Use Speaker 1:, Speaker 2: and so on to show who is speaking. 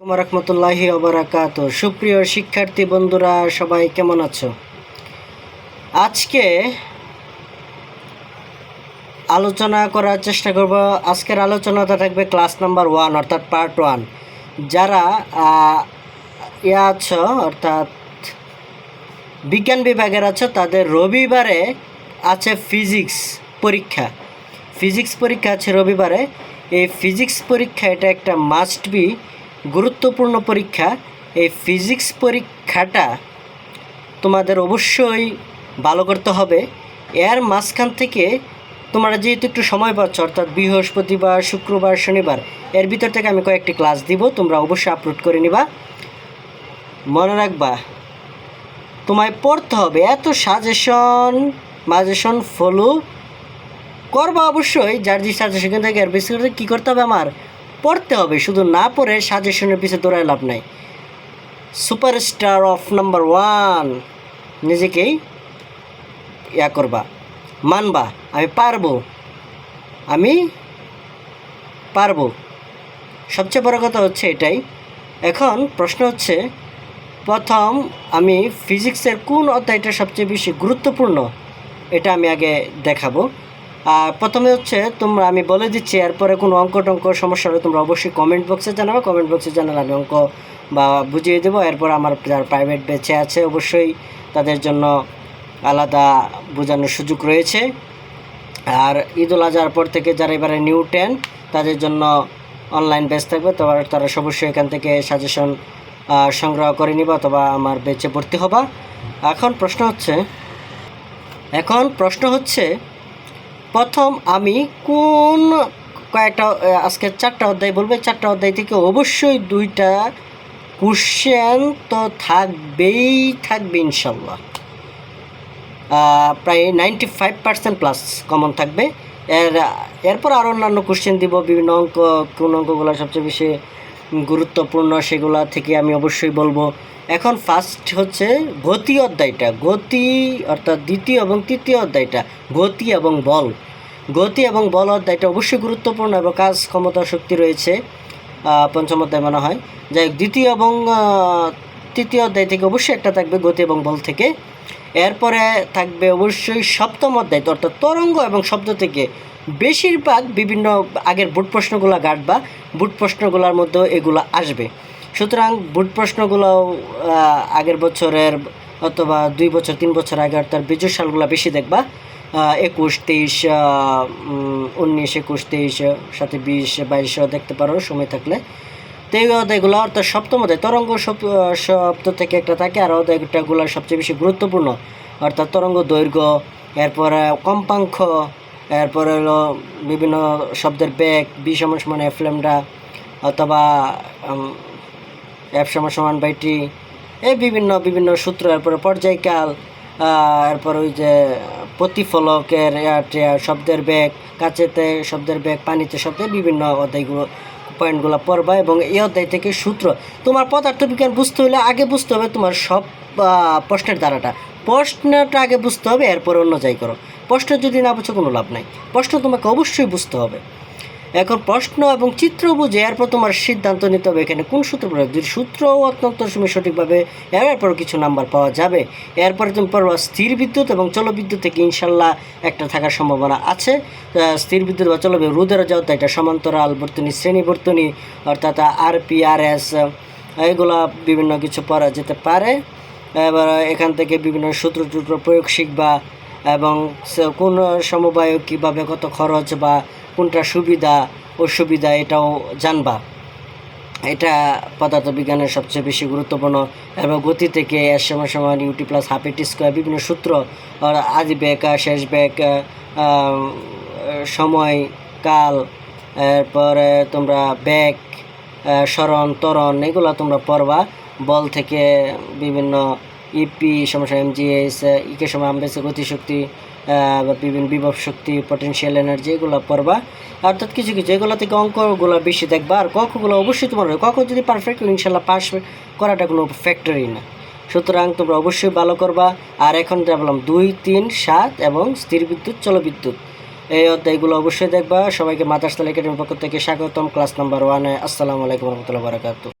Speaker 1: আসসালামু রহমতুল্লাহি অবরাকাত সুপ্রিয় শিক্ষার্থী বন্ধুরা, সবাই কেমন আছো? আজকে আলোচনা করার চেষ্টা করব। আজকের আলোচনাটা থাকবে ক্লাস নাম্বার ওয়ান, অর্থাৎ পার্ট ওয়ান। যারা ইয়া আছো, অর্থাৎ বিজ্ঞান বিভাগের আছো, তাদের রবিবারে আছে ফিজিক্স পরীক্ষা। ফিজিক্স পরীক্ষা আছে রবিবারে। এই ফিজিক্স পরীক্ষা এটা একটা মাস্ট বি গুরুত্বপূর্ণ পরীক্ষা। এই ফিজিক্স পরীক্ষাটা তোমাদের অবশ্যই ভালো করতে হবে। এর মাঝখান থেকে তোমরা যেহেতু একটু সময় পাচ্ছ, অর্থাৎ বৃহস্পতিবার, শুক্রবার, শনিবার, এর ভিতর থেকে আমি কয়েকটি ক্লাস দিব, তোমরা অবশ্যই আপলোড করে নিবা। মনে রাখবা, তোমায় পড়তে হবে। এত সাজেশন মাজেশন ফলো করবা অবশ্যই। যার যে সাজেশন থেকে, আর বেশি করে কী করতে হবে আমার? পড়তে হবে, শুধু না পড়ে সাজেশনের পিছিয়ে দৌড়ায় লাভ নাই। সুপারস্টার অফ নাম্বার ওয়ান নিজেকেই ইয়া করবা। মানবা, আমি পারব। আমি পারব। সবচেয়ে বড় কথা হচ্ছে এটাই। এখন প্রশ্ন হচ্ছে, প্রথম আমি ফিজিক্সের কোন অধ্যায়টা সবচেয়ে বেশি গুরুত্বপূর্ণ? এটা আমি আগে দেখাবো। প্রথমে হচ্ছে তোমরা, আমি বলে দিচ্ছি, এরপরে কোনো অঙ্ক টঙ্ক সমস্যা হলে তোমরা অবশ্যই কমেন্ট বক্সে জানাবে। কমেন্ট বক্সে জানালে আমি অঙ্ক বা বুঝিয়ে দেবো। এরপর আমার যারা প্রাইভেট বেচে আছে, অবশ্যই তাদের জন্য আলাদা বোঝানোর সুযোগ রয়েছে। আর ঈদ ঈদুল আজহার পর থেকে যারা এবারে নিউ টেন তাদের জন্য অনলাইন বেচ থাকবে। তো তারা অবশ্যই এখান থেকে সাজেশন সংগ্রহ করে নিবা অথবা আমার বেচে ভর্তি হবা। এখন প্রশ্ন হচ্ছে, এখন প্রশ্ন হচ্ছে প্রথম আমি কোন কয়েকটা আজকে চারটা অধ্যায় বলব। চারটা অধ্যায় থেকে অবশ্যই দুইটা কোশ্চেন তো থাকবেই, থাকবে ইনশাল্লাহ। প্রায় ninety five percent plus common থাকবে। এর, এরপর আরও অন্যান্য কোশ্চেন দিব, বিভিন্ন অঙ্ক, কোন অঙ্কগুলো সবচেয়ে বেশি গুরুত্বপূর্ণ, সেগুলা থেকে আমি অবশ্যই বলব। এখন ফার্স্ট হচ্ছে গতি অধ্যায়টা। গতি অর্থাৎ দ্বিতীয় এবং তৃতীয় অধ্যায়টা। গতি এবং বল। গতি এবং বল অধ্যায়টা অবশ্যই গুরুত্বপূর্ণ এবং কাজ, ক্ষমতা, শক্তি রয়েছে পঞ্চম অধ্যায় মনে হয়। যাই দ্বিতীয় এবং তৃতীয় অধ্যায় থেকে অবশ্যই একটা থাকবে গতি এবং বল থেকে। এরপরে থাকবে অবশ্যই সপ্তম অধ্যায় অর্থাৎ তরঙ্গ এবং শব্দ থেকে বেশিরভাগ বিভিন্ন আগের বুট প্রশ্নগুলো গাঁটবা বুট প্রশ্নগুলোর মধ্যেও এগুলো আসবে। সুতরাং বুট প্রশ্নগুলো আগের বছরের অথবা দুই বছর, তিন বছর আগে, অর্থাৎ বিজয় সালগুলো বেশি দেখবা। একুশ, তেইশ উনিশ, একুশ, তেইশ, সাথে বিশ বাইশও দেখতে পারো, সময় থাকলে। তো এই অধ্যায়গুলো অর্থাৎ সপ্তম অধ্যায়, তরঙ্গ শব্দ থেকে একটা থাকে, আর অধ্যায়গুলো সবচেয়ে বেশি গুরুত্বপূর্ণ। অর্থাৎ তরঙ্গ দৈর্ঘ্য, এরপরে কম্পাঙ্ক, এরপরে হলো বিভিন্ন শব্দের ব্যাগ বি সমান সমান এফ ল্যামডা, অথবা এফ সমান সমান বাইটি এই বিভিন্ন বিভিন্ন সূত্র, এরপরে পর্যায়কাল এরপর ওই যে প্রতিফলকের শব্দের বেগ, কাচেতে শব্দের বেগ, পানিতে শব্দের বিভিন্ন অধ্যায়গুলো পয়েন্টগুলো পড়বা এবং এই অধ্যায় থেকে সূত্র। তোমার পদার্থবিজ্ঞান বুঝতে হলে আগে বুঝতে হবে তোমার সব প্রশ্নের দ্বারাটা প্রশ্নটা আগে বুঝতে হবে, এরপর অন্য যাই করো। প্রশ্ন যদি না বুঝো কোনো লাভ নাই। প্রশ্ন তোমাকে অবশ্যই বুঝতে হবে। এখন প্রশ্ন এবং চিত্র বুঝে এরপর তোমার সিদ্ধান্ত নিতে হবে এখানে কোন সূত্র প্রয়োগ? যদি সূত্র অত্যন্ত তুমি সঠিকভাবে এরপর কিছু নাম্বার পাওয়া যাবে, এরপরে তুমি পড়বা স্থির বিদ্যুৎ এবং চলবিদ্যুৎ থেকে ইনশাল্লাহ একটা থাকার সম্ভাবনা আছে। স্থির বিদ্যুৎ বা চলবে রোদের যাওয়া এটা সমান্তরাল বর্তনী শ্রেণি বর্তনী অর্থাৎ আর পি আর এস এগুলা বিভিন্ন কিছু পড়া যেতে পারে। এবার এখান থেকে বিভিন্ন সূত্র টুত্র প্রয়োগ শিখবা এবং কোন সমবায় কীভাবে কত খরচ বা কোনটা সুবিধা অসুবিধা এটাও জানবা। এটা পদার্থবিজ্ঞানের সবচেয়ে বেশি গুরুত্বপূর্ণ এবং গতি থেকে এর সময় সমান u t plus half a t square বিভিন্ন সূত্র আদি বেগ শেষ আহ, সময় কাল এরপরে তোমরা আহ, স্মরণ ত্বরণ এগুলো তোমরা পড়বা। বল থেকে বিভিন্ন ইপি সমস্যা এমজিএস ইকে সময় আমবেসে গতিশক্তি বিভিন্ন বিভব শক্তি পটেনশিয়াল এনার্জি এগুলো পড়বা। অর্থাৎ কিছু কিছু, এগুলো থেকে অঙ্কগুলো বেশি দেখবা। আর কখগুলো অবশ্যই তোমার হবে। কখ যদি পারফেক্ট ইনশাল্লাহ পাস করাটা কোনো ফ্যাক্টরি না। সুতরাং তোমরা অবশ্যই ভালো করবা। আর এখন বললাম দুই, তিন, সাত এবং স্থির বিদ্যুৎ চলবিদ্যুৎ এই অধ্যায়গুলো অবশ্যই দেখবা। সবাইকে মাদার্স একাডেমির পক্ষ থেকে স্বাগতম। ক্লাস নাম্বার ওয়ানে আসসালামু আলাইকুম রহমতুল্লাহ বারাকাতু